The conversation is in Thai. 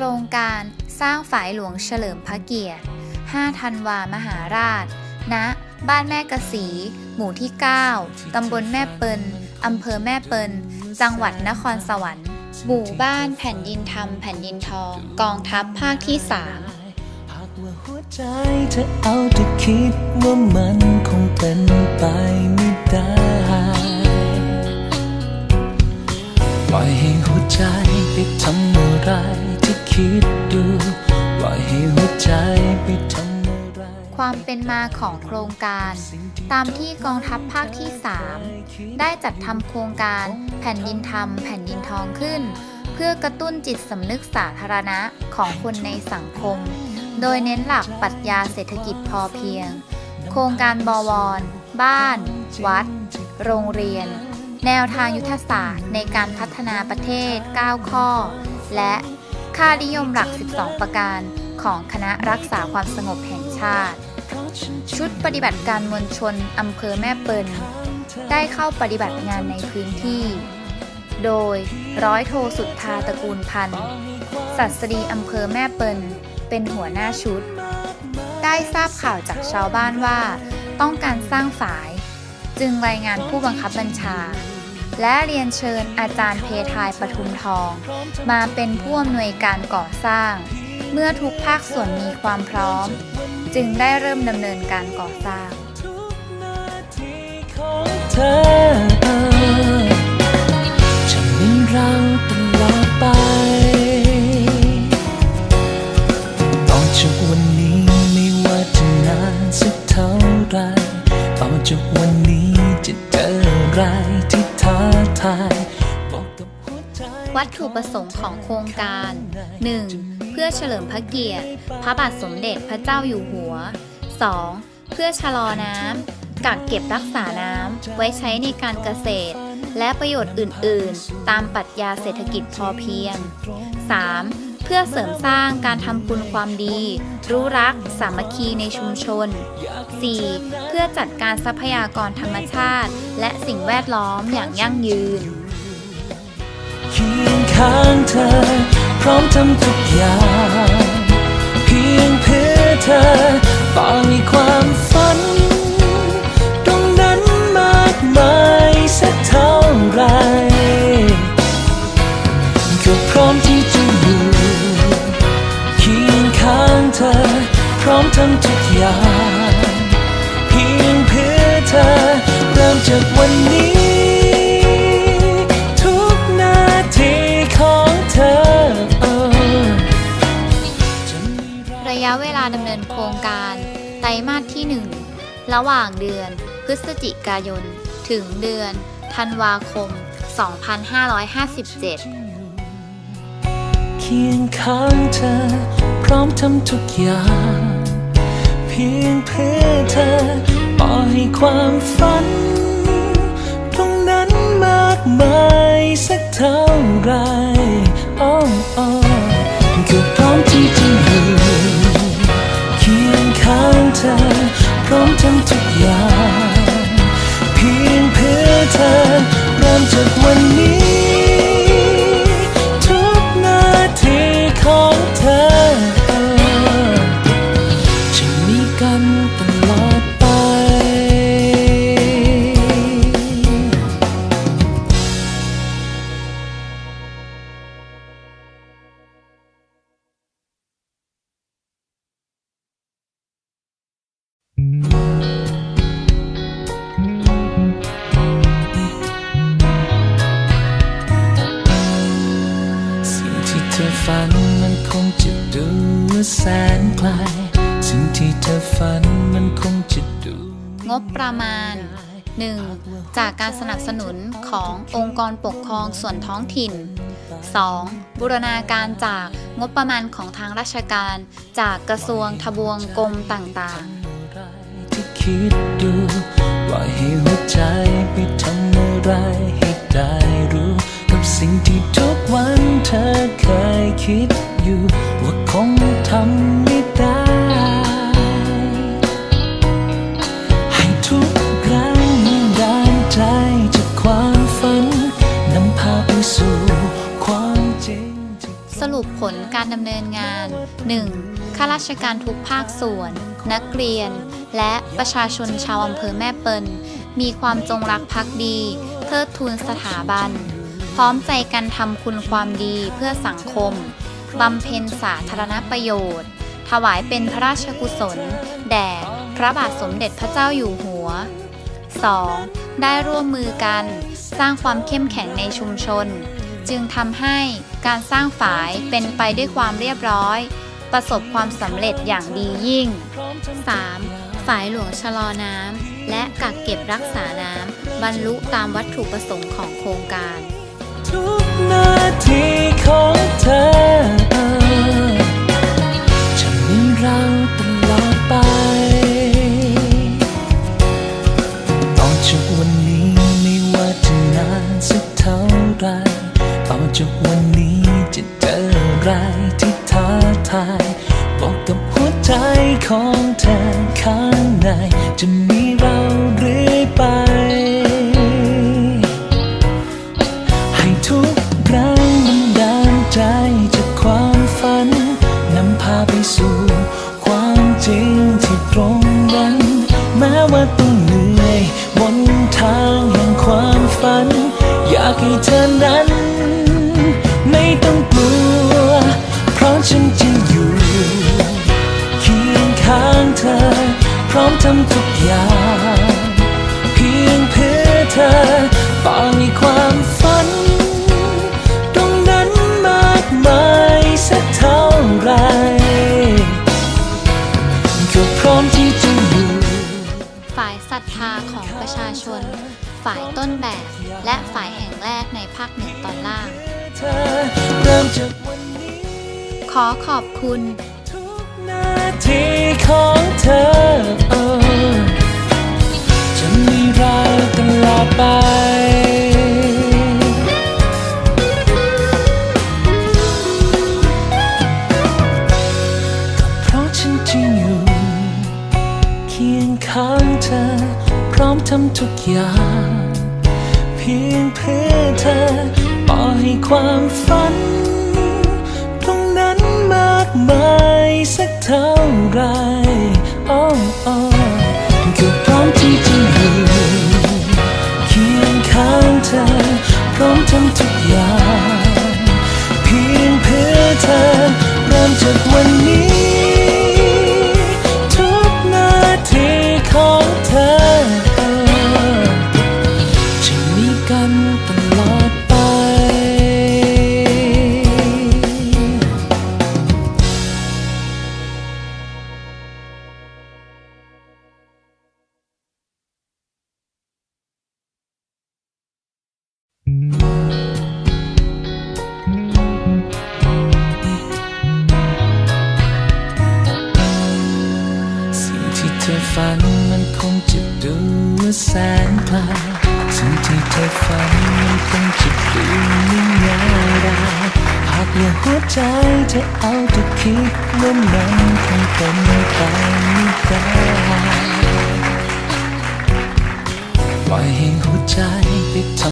ครงการสร้างฝายหลวงเฉลิมพระเกียรติ 5 ธันวามหาราช ณ บ้านแม่กะสี หมู่ที่ 9 ตำบลแม่เปิลอำเภอแม่เปิลจังหวัดนครสวรรค์หมู่บ้านแผ่นดินธรรมแผ่นดินทอง กองทัพภาคที่ 3 หากว่าหัวใจเธอเอาแต่คิดว่ามันคงเป็นไปไม่ได้ปล่อยให้หัวใจไปทำอะไร คิดดูปล่อยให้หัวใจไปทำความเป็นมาของโครงการ ตามที่กองทัพภาคที่ 3 ได้จัดทำโครงการแผ่นดินธรรมแผ่นดินทองขึ้น เพื่อกระตุ้นจิตสำนึกสาธารณะของคนในสังคม โดยเน้นหลักปรัชญาเศรษฐกิจพอเพียง โครงการบวร บ้าน วัด โรงเรียน แนวทางยุทธศาสตร์ในการพัฒนาประเทศ 9 ข้อ และ ค่านิยมหลัก 12 ประการของคณะรักษาความสงบแห่งชาติ ชุดปฏิบัติการมวลชนอำเภอแม่เปิลได้เข้าปฏิบัติงานในพื้นที่ โดยร้อยโทสุทธาตระกูลพันธ์สัสดีอำเภอแม่เปิลเป็นหัวหน้าชุด ได้ทราบข่าวจากชาวบ้านว่า ต้องการสร้างฝาย จึงรายงานผู้บังคับบัญชา และเรียนเชิญอาจารย์เพทายปทุมทอง มาเป็นผู้อำนวยการก่อสร้าง เมื่อทุกภาคส่วนมีความพร้อม จึงได้เริ่มดำเนินการก่อสร้างทุกนาทีของเธอจะมีเราตลอดไปต่อจากวันนี้ไม่ว่าจะนานสักเท่าไรต่อจากวันนี้จะเจออะไรที่ ทาทายวัตถุประสงค์ของโครงการ 1. เพื่อเฉลิมพระเกียรติ พระบาทสมเด็จพระเจ้าอยู่หัว 2. เพื่อชะลอน้ำกักเก็บรักษาน้ำไว้ใช้ในการเกษตร และประโยชน์อื่น ๆ ตามปรัชญาเศรษฐกิจพอเพียง 3. พื่อเสริมสร้างการทำคุณความดี รู้รัก สามัคคีในชุมชน 4. เพื่อจัดการทรัพยากรธรรมชาติ และสิ่งแวดล้อมอย่างยั่งยืนเคียงข้างเธอ พร้อมทำทุกอย่าง เพียงเพื่อเธอต่อมีความะเวลาดำเนินโครงการ ไตรมาสที่ 1 ระหว่างเดือน พฤศจิกายน ถึงเดือน ธันวาคม 2557 เคียงข้างเธอ พร้อมทำทุกอย่าง เพียงเพื่อเธอต่อให้ความฝัน ตรงนั้นมากมายสักเท่าไรอ้โอ้ก็พร้อมที่จะ พ ฝันมันคงจะดูแสนไกลสิ่งที่เธอฝันมันคงจะดู งบประมาณ 1. จากการสนับสนุนขององค์กรปกครองส่วนท้องถิ่น 2. บูรณาการจากงบประมาณของทางราชการ จากกระทรวงทบวงกรมต่างๆอะไรที่คิดดูปล่อยให้หัวใจไปทำอะไร ให้ได้รู้กับสิ่งที่ทุกวันเธอเคยคิดอยู่ ว่าคงทำไม่ได้ ให้ทุกแรงดันใจจากความฝันนำพาไปสู่ความจริง สรุปผลการดำเนินงาน 1. ข้าราชการทุกภาคส่วน นักเรียน และประชาชนชาวอำเภอแม่เปิลมีความจงรักภักดี เทิดทูนสถาบัน พร้อมใจกันทำคุณความดีเพื่อสังคม บำเพ็ญสาธารณประโยชน์ ถวายเป็นพระราชกุศล แด่พระบาทสมเด็จพระเจ้าอยู่หัว 2. ได้ร่วมมือกันสร้างความเข้มแข็งในชุมชน จึงทำให้การสร้างฝายเป็นไปด้วยความเรียบร้อย ประสบความสำเร็จอย่างดียิ่ง 3. ฝายหลวงชะลอน้ำและกักเก็บรักษาน้ำ บรรลุตามวัตถุประสงค์ของโครงการ ทุกนาทีของเธอจะมีเราตลอดไป ต่อจากวันนี้ไม่ว่าจะนานสักเท่าไรต่อจากวันนี้จะเจออะไรที่ท้าทายบอกกับหัวใจของเธอข้างใน จะมีเราเรื่อยไป อย่างเพียงเพื่อเธอต่อให้ความฝัน ตรงนั้นมากมายสักเท่าไรก็พร้อมที่จะอยู่ ฝ่ายศรัทธาของประชาชน ฝ่ายต้นแบบ และฝ่ายแห่งแรกในภาคเหนือตอนล่าง เธอเริ่มจากวันนี้ขอขอบคุณ ทุกนาทีของ ไปก็เพราะฉันจะอยู่ เคียงข้างเธอ พร้อมทำทุกอย่าง เพียงเพื่อเธอต่อให้ความฝัน ตรงนั้นมากมายสักเท่าไหรโอ้โอ้ก็พร้อมที่จะ ใจจะเอาแต่คิดว่ามันคงเป็นไปไม่ได้ปล่อยให้หัวใจไปทำ